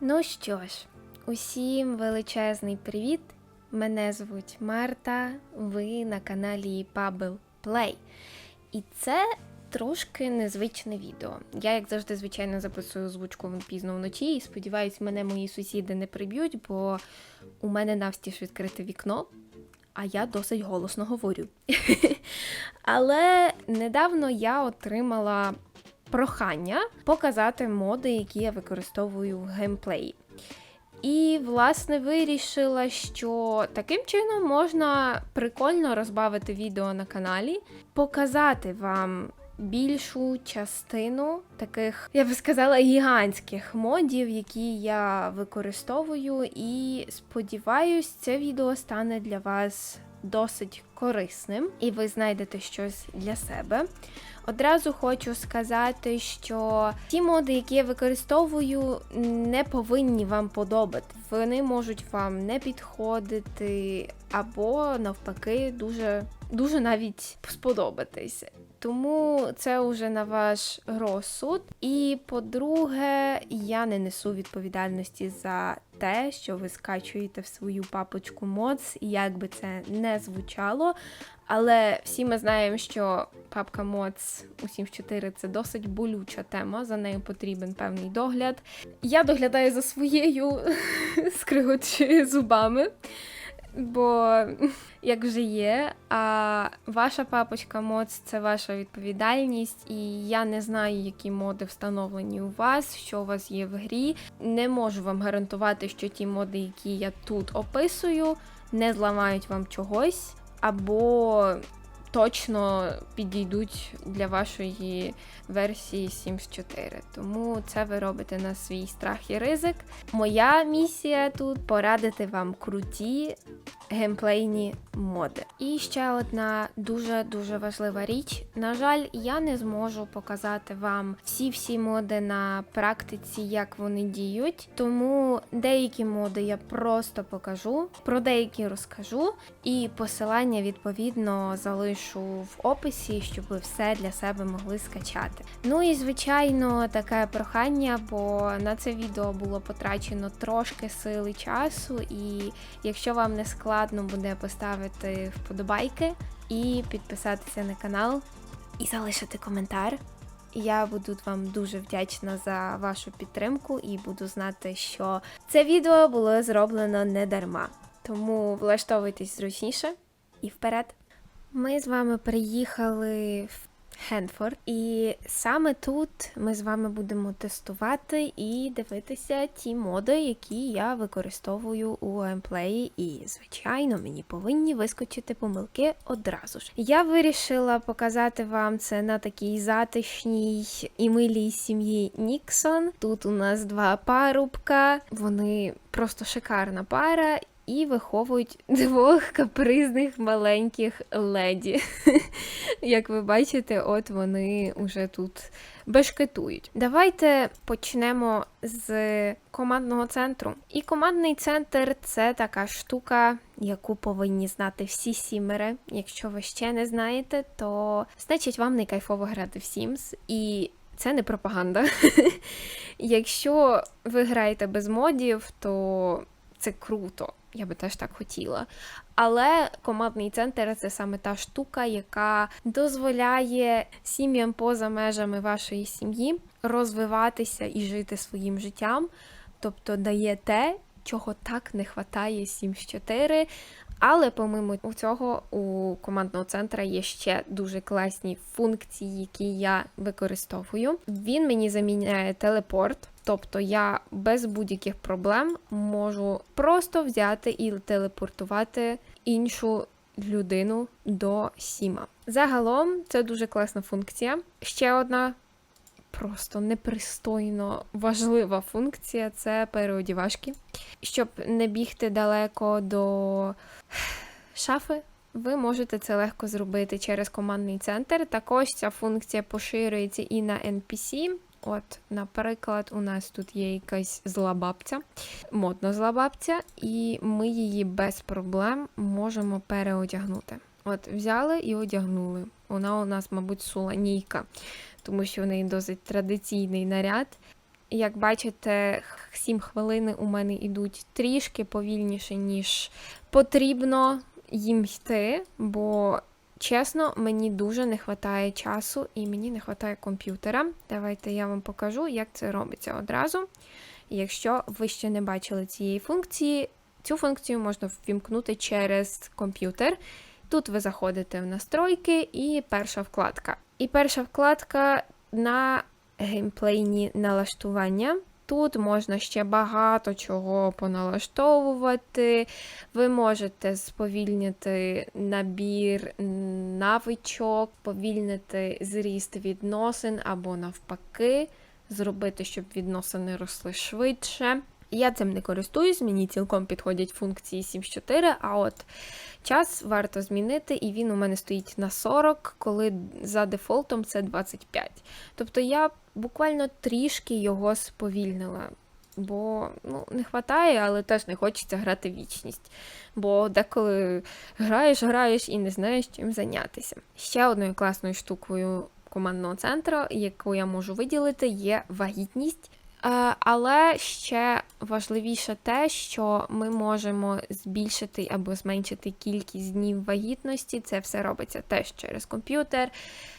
Ну що ж, усім величезний привіт! Мене звуть Марта, ви на каналі Pubble Play. І це трошки незвичне відео. Я, як завжди, звичайно, записую озвучку пізно вночі і сподіваюсь, мене мої сусіди не приб'ють, бо у мене навстіж відкрите вікно, а я досить голосно говорю. Але недавно я отримала прохання показати моди, які я використовую в геймплеї. І, власне, вирішила, що таким чином можна прикольно розбавити відео на каналі, показати вам більшу частину таких, я би сказала, гігантських модів, які я використовую, і сподіваюсь, це відео стане для вас досить корисним, і ви знайдете щось для себе. Одразу хочу сказати, що ті моди, які я використовую, не повинні вам подобати. Вони можуть вам не підходити, або навпаки, дуже, дуже навіть сподобатись. Тому це вже на ваш розсуд. І по-друге, я не несу відповідальності за те, що ви скачуєте в свою папочку і як би це не звучало. Але всі ми знаємо, що папка моц у 7.4 це досить болюча тема, за нею потрібен певний догляд. Я доглядаю за своєю скригочі зубами. Бо як вже є, а ваша папочка моц це ваша відповідальність, і я не знаю, які моди встановлені у вас, що у вас є в грі. Не можу вам гарантувати, що ті моди, які я тут описую, не зламають вам чогось, або точно підійдуть для вашої версії Sims 4. Тому це ви робите на свій страх і ризик. Моя місія тут порадити вам круті геймплейні моди. І ще одна дуже-дуже важлива річ. На жаль, я не зможу показати вам всі-всі моди на практиці, як вони діють. Тому деякі моди я просто покажу, про деякі розкажу, і посилання відповідно залишу в описі, щоб ви все для себе могли скачати. Ну і звичайно, таке прохання, бо на це відео було потрачено трошки сили часу, і якщо вам не складно буде поставити вподобайки і підписатися на канал і залишити коментар. Я буду вам дуже вдячна за вашу підтримку і буду знати, що це відео було зроблено не дарма. Тому влаштовуйтесь зручніше і вперед. Ми з вами приїхали в Хенфорд, і саме тут ми з вами будемо тестувати і дивитися ті моди, які я використовую у геймплеї. І, звичайно, мені повинні вискочити помилки одразу ж. Я вирішила показати вам це на такій затишній і милій сім'ї Ніксон. Тут у нас два парубка, вони просто шикарна пара. І виховують двох капризних маленьких леді. Як ви бачите, от вони вже тут бешкетують. Давайте почнемо з командного центру. І командний центр це така штука, яку повинні знати всі сімери. Якщо ви ще не знаєте, то значить вам не кайфово грати в Sims. І це не пропаганда. Якщо ви граєте без модів, то це круто. Я би теж так хотіла. Але командний центр це саме та штука, яка дозволяє сім'ям поза межами вашої сім'ї розвиватися і жити своїм життям. Тобто дає те, чого так не вистачає Sims 4. Але помимо цього, у командного центра є ще дуже класні функції, які я використовую. Він мені заміняє телепорт. Тобто я без будь-яких проблем можу просто взяти і телепортувати іншу людину до Сіма. Загалом це дуже класна функція. Ще одна просто непристойно важлива функція це переодівашки. Щоб не бігти далеко до шафи. Ви можете це легко зробити через командний центр. Також ця функція поширюється і на NPC. От, наприклад, у нас тут є якась зла бабця, модна зла бабця, і ми її без проблем можемо переодягнути. От, взяли і одягнули. Вона у нас, мабуть, суланійка, тому що в неї досить традиційний наряд. Як бачите, 7 хвилин у мене йдуть трішки повільніше, ніж потрібно їм йти, бо чесно, мені дуже не вистачає часу і мені не вистачає комп'ютера. Давайте я вам покажу, як це робиться одразу. Якщо ви ще не бачили цієї функції, цю функцію можна ввімкнути через комп'ютер. Тут ви заходите в настройки і перша вкладка. І перша вкладка на геймплейні налаштування. Тут можна ще багато чого поналаштовувати. Ви можете сповільнити набір навичок, повільнити зріст відносин або навпаки, зробити, щоб відносини росли швидше. Я цим не користуюсь, мені цілком підходять функції 7.4, а от час варто змінити, і він у мене стоїть на 40, коли за дефолтом це 25. Тобто я буквально трішки його сповільнила. Бо ну, не вистачає, але теж не хочеться грати вічність. Бо деколи граєш, граєш і не знаєш чим зайнятися. Ще одною класною штукою командного центру, яку я можу виділити, є вагітність. Е, Але ще важливіше те, що ми можемо збільшити або зменшити кількість днів вагітності. Це все робиться теж через комп'ютер.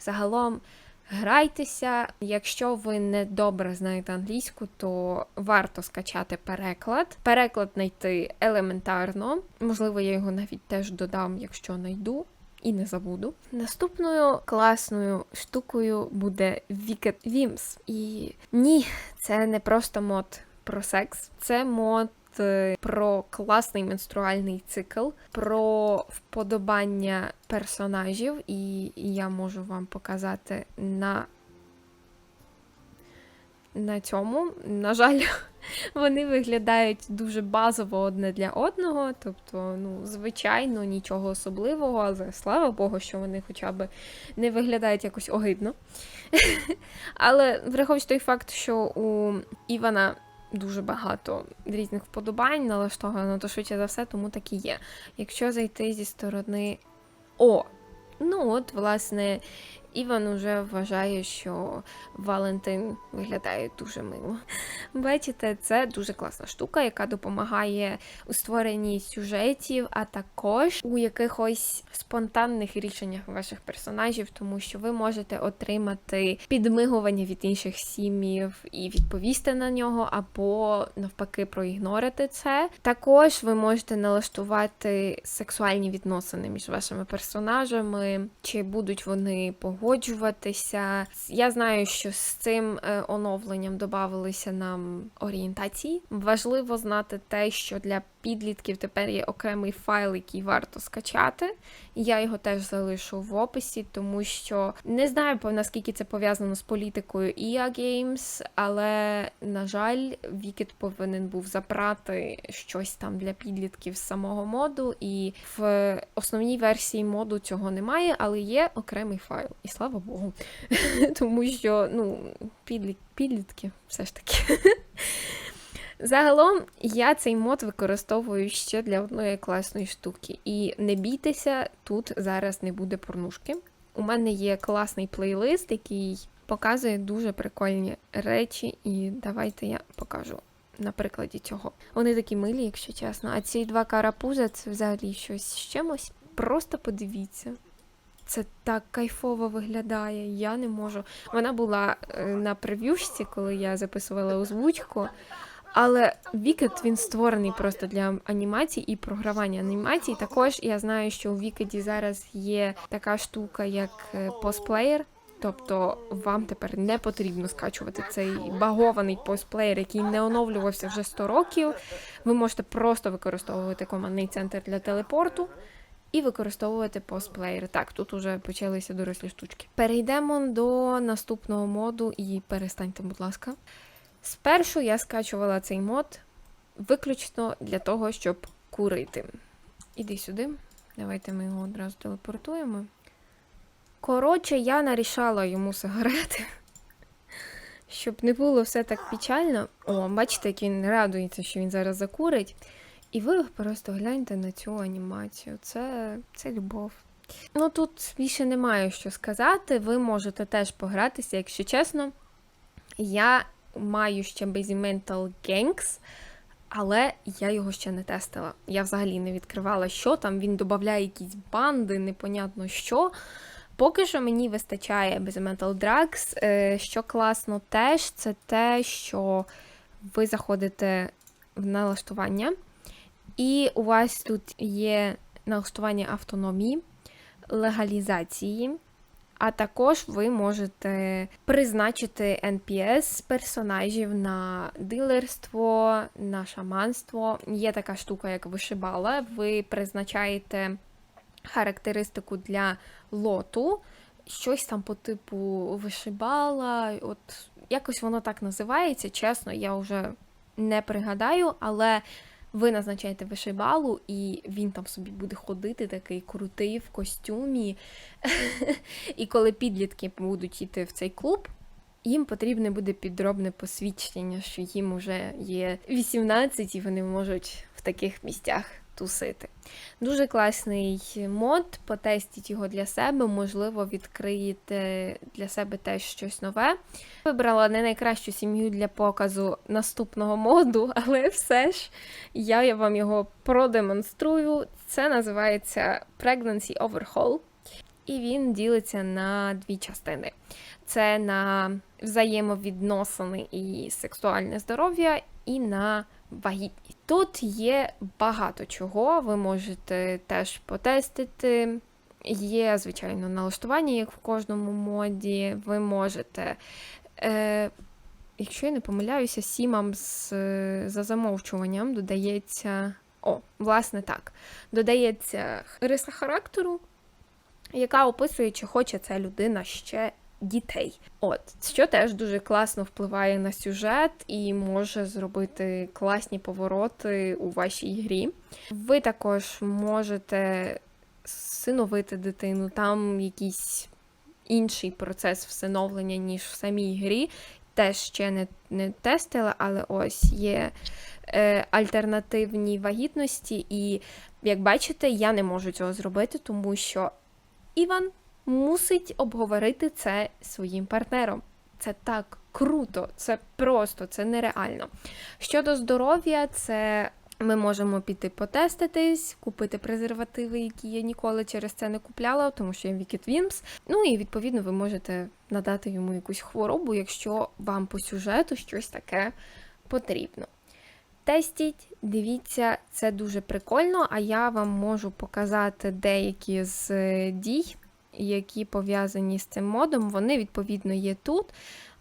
Загалом грайтеся. Якщо ви не добре знаєте англійську, то варто скачати переклад. Переклад знайти елементарно. Можливо, я його навіть теж додам, якщо знайду. І не забуду. Наступною класною штукою буде Wicked Wims. І ні, це не просто мод про секс, це мод е, про класний менструальний цикл, про вподобання персонажів, і я можу вам показати на, на цьому. На жаль, вони виглядають дуже базово одне для одного. Тобто, ну, звичайно, нічого особливого, але слава Богу, що вони хоча б не виглядають якось огидно. Але враховуючи той факт, що у Івана дуже багато різних вподобань налаштовано, то швидше за все, тому так і є. Якщо зайти зі сторони О, ну от, власне, Іван уже вважає, що Валентин виглядає дуже мило. Бачите, це дуже класна штука, яка допомагає у створенні сюжетів, а також у якихось спонтанних рішеннях ваших персонажів, тому що ви можете отримати підмигування від інших сім'їв і відповісти на нього, або навпаки проігнорити це. Також ви можете налаштувати сексуальні відносини між вашими персонажами, чи будуть вони погоджуватися. Я знаю, що з цим е, оновленням додавалися нам орієнтації. Важливо знати те, що для підлітків тепер є окремий файл, який варто скачати. Я його теж залишу в описі, тому що не знаю, наскільки це пов'язано з політикою EA Games, але, на жаль, Вікет повинен був забрати щось там для підлітків з самого моду, і в основній версії моду цього немає, але є окремий файл. І слава Богу. Тому що, ну, підлітки все ж таки. Загалом я цей мод використовую ще для одної класної штуки. І не бійтеся, тут зараз не буде порнушки. У мене є класний плейлист, який показує дуже прикольні речі, і давайте я покажу на прикладі цього. Вони такі милі, якщо чесно. А ці два карапуза це взагалі щось з чимось. Просто подивіться. Це так кайфово виглядає. Я не можу. Вона була е, на прев'юшці, коли я записувала озвучку. Але Вікет він створений просто для анімацій і програвання анімацій. Також я знаю, що у Вікеді зараз є така штука, як е, постплеєр. Тобто вам тепер не потрібно скачувати цей багований постплеєр, який не оновлювався вже 100 років. Ви можете просто використовувати командний центр для телепорту і використовувати постплеєр. Так, тут уже почалися дорослі штучки. Перейдемо до наступного моду і перестаньте, будь ласка. Спершу я скачувала цей мод виключно для того, щоб курити. Іди сюди. Давайте ми його одразу телепортуємо. Коротше, я нарішала йому сигарети, щоб не було все так печально. О, бачите, як він радується, що він зараз закурить. І ви просто гляньте на цю анімацію. Це, Це любов. Ну тут більше немає що сказати. Ви можете теж погратися, якщо чесно. Я маю ще Mental Gangs, але я його ще не тестила. Я взагалі не відкривала, що там. Він додає якісь банди, непонятно що. Поки що мені вистачає Mental Drugs. Е, Що класно теж, це те, що ви заходите в налаштування, і у вас тут є налаштування автономії, легалізації. А також ви можете призначити NPS персонажів на дилерство, на шаманство. Є така штука, як вишибала. Ви призначаєте характеристику для лоту, щось там по типу вишибала. От якось воно так називається. Чесно, я вже не пригадаю, але ви назначаєте вишибалу, і він там собі буде ходити, такий крутий в костюмі. І коли підлітки будуть йти в цей клуб, їм потрібне буде підробне посвідчення, що їм вже є 18 і вони можуть в таких місцях тусити. Дуже класний мод, потестіть його для себе, можливо, відкриєте для себе теж щось нове. Вибрала не найкращу сім'ю для показу наступного моду, але все ж я вам його продемонструю. Це називається Pregnancy Overhaul. І він ділиться на дві частини: це на взаємовідносини і сексуальне здоров'я, і на вагітність. Тут є багато чого, ви можете теж потестити. Є, звичайно, налаштування, як в кожному моді. Ви можете, е, якщо я не помиляюся, сімам з, за замовчуванням додається. О, власне так. Додається риса характеру, яка описує, чи хоче ця людина ще дітей. От, що теж дуже класно впливає на сюжет і може зробити класні повороти у вашій грі. Ви також можете синовити дитину, там якийсь інший процес всиновлення, ніж в самій грі. Теж ще не не тестила, але ось є е, альтернативні вагітності, і, як бачите, я не можу цього зробити, тому що Іван мусить обговорити це своїм партнером. Це так круто, це просто, це нереально. Щодо здоров'я, це ми можемо піти потеститись, купити презервативи, які я ніколи через це не купляла, тому що я Wicked Wimps. Ну і відповідно ви можете надати йому якусь хворобу, якщо вам по сюжету щось таке потрібно. Тестіть, дивіться, це дуже прикольно, а я вам можу показати деякі з дій, які пов'язані з цим модом, вони, відповідно, є тут.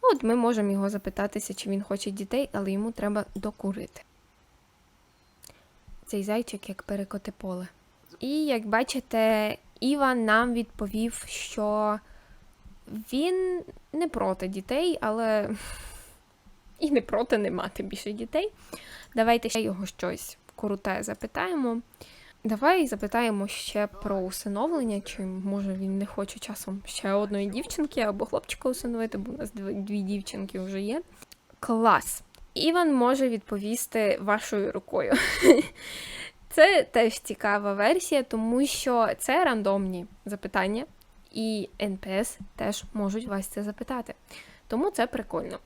От ми можемо його запитатися, чи він хоче дітей, але йому треба докурити. Цей зайчик як перекоти поле. І як бачите, Іван нам відповів, що він не проти дітей, але і не проти не мати більше дітей. Давайте ще його щось круте запитаємо. Давай запитаємо ще про усиновлення, чи може він не хоче часом ще одної дівчинки або хлопчика усиновити, бо у нас дві, дівчинки вже є. Клас! Іван може відповісти вашою рукою. Це теж цікава версія, тому що це рандомні запитання, і НПС теж можуть вас це запитати. Тому це прикольно.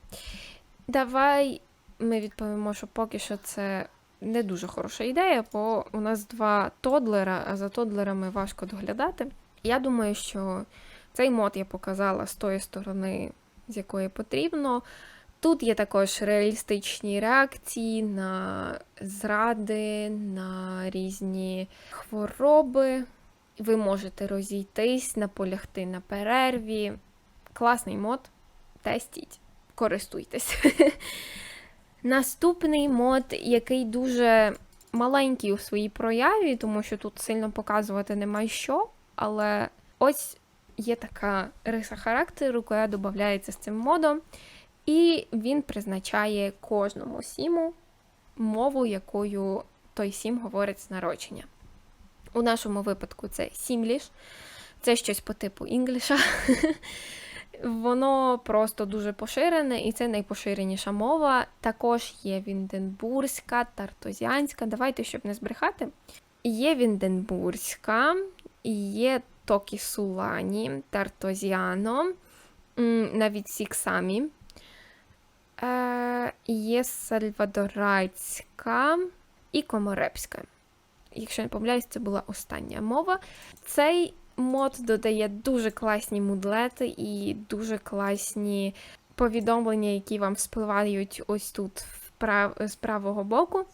Давай ми відповімо, що поки що це не дуже хороша ідея, бо у нас два тодлера, а за тодлерами важко доглядати. Я думаю, що цей мод я показала з тої сторони, з якої потрібно. Тут є також реалістичні реакції на зради, на різні хвороби. Ви можете розійтись, наполягти на перерві. Класний мод. Тестіть, користуйтесь. Наступний мод, який дуже маленький у своїй прояві, тому що тут сильно показувати нема що. Але ось є така риса характеру, яка додається з цим модом. І він призначає кожному сіму мову, якою той сім говорить з народження. У нашому випадку це сімліш, це щось по типу інгліша. Воно просто дуже поширене, і це найпоширеніша мова. Також є Вінденбурзька, тартозіанська. Давайте, щоб не збрехати. Є Вінденбурзька, є Токісулані, Тартозіано, навіть Сіксамі. Е, є сальвадорайська і коморепська. Якщо не помиляюсь, це була остання мова. Цей мод додає дуже класні мудлети і дуже класні повідомлення, які вам спливають ось тут з правого боку.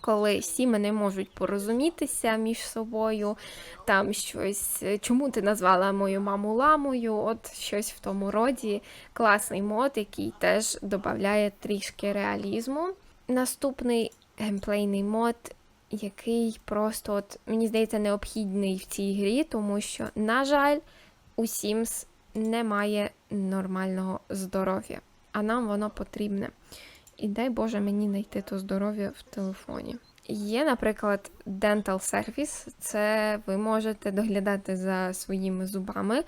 Коли сіми не можуть порозумітися між собою, там щось, чому ти назвала мою маму ламою, от щось в тому роді. Класний мод, який теж додає трішки реалізму. Наступний геймплейний мод, який просто, от, мені здається, необхідний в цій грі, тому що, на жаль, у Sims немає нормального здоров'я, а нам воно потрібне. І дай Боже мені знайти то здоров'я в телефоні. Є, наприклад, Dental Service, це ви можете доглядати за своїми зубами.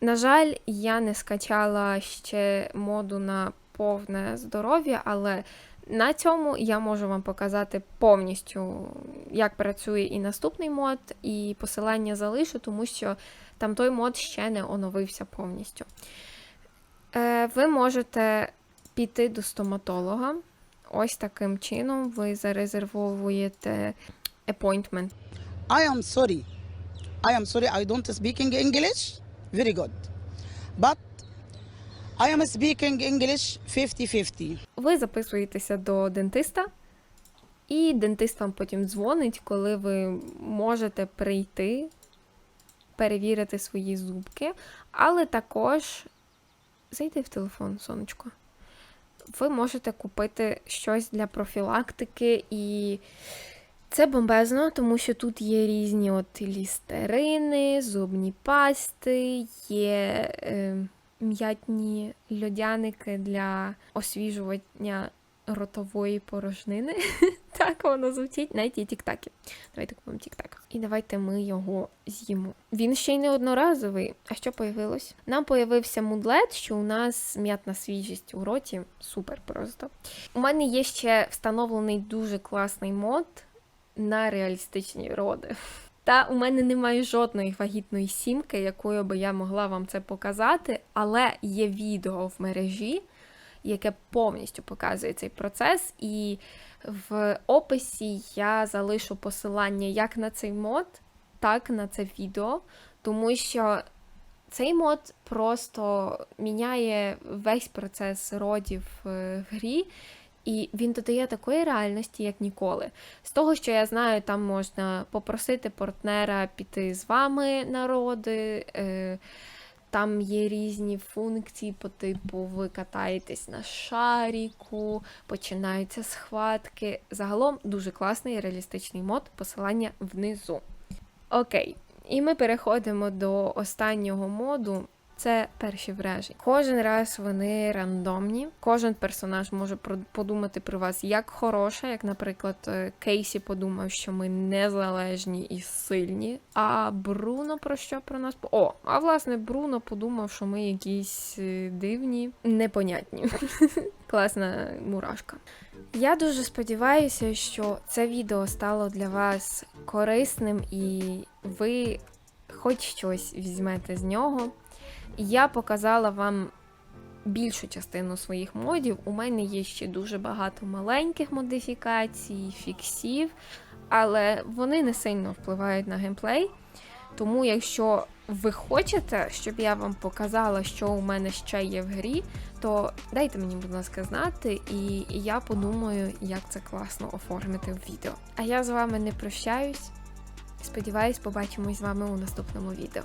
На жаль, я не скачала ще моду на повне здоров'я, але на цьому я можу вам показати повністю, як працює і наступний мод, і посилання залишу, тому що там той мод ще не оновився повністю. Е, Ви можете піти до стоматолога. Ось таким чином ви зарезервовуєте appointment. I am sorry. I am sorry I don't speaking English. Very good. But I am speaking English 50-50. Ви записуєтеся до дентиста, і дентист вам потім дзвонить, коли ви можете прийти, перевірити свої зубки, але також зайди в телефон, сонечко. Ви можете купити щось для профілактики, і це бомбезно, тому що тут є різні от лістерини, зубні пасти, є е, м'ятні льодяники для освіжування ротової порожнини. так воно звучить, навіть є тік-таки. Давайте купимо тік-так. І давайте ми його з'їмо. Він ще й не одноразовий. А що появилось? Нам появився мудлет, що у нас м'ятна свіжість у роті. Супер просто. У мене є ще встановлений дуже класний мод на реалістичні роди. Та у мене немає жодної вагітної сімки, якою би я могла вам це показати, але є відео в мережі, яке повністю показує цей процес, і в описі я залишу посилання як на цей мод, так на це відео, тому що цей мод просто міняє весь процес родів е, в грі. І він додає такої реальності, як ніколи. З того, що я знаю, там можна попросити партнера піти з вами на роди. Е, там є різні функції по типу ви катаєтесь на шаріку, починаються схватки. Загалом дуже класний реалістичний мод, посилання внизу. Окей, і ми переходимо до останнього моду. Це перші враження. Кожен раз вони рандомні. Кожен персонаж може подумати про вас як хороше, як, наприклад, е, Кейсі подумав, що ми незалежні і сильні. А Бруно про що про нас? О, а власне, Бруно подумав, що ми якісь е, дивні, непонятні. Класна мурашка. Я дуже сподіваюся, що це відео стало для вас корисним і ви хоч щось візьмете з нього. Я показала вам більшу частину своїх модів. У мене є ще дуже багато маленьких модифікацій, фіксів, але вони не сильно впливають на геймплей. Тому, якщо ви хочете, щоб я вам показала, що у мене ще є в грі, то дайте мені, будь ласка, знати, і я подумаю, як це класно оформити в відео. А я з вами не прощаюсь. Сподіваюсь, побачимось з вами у наступному відео.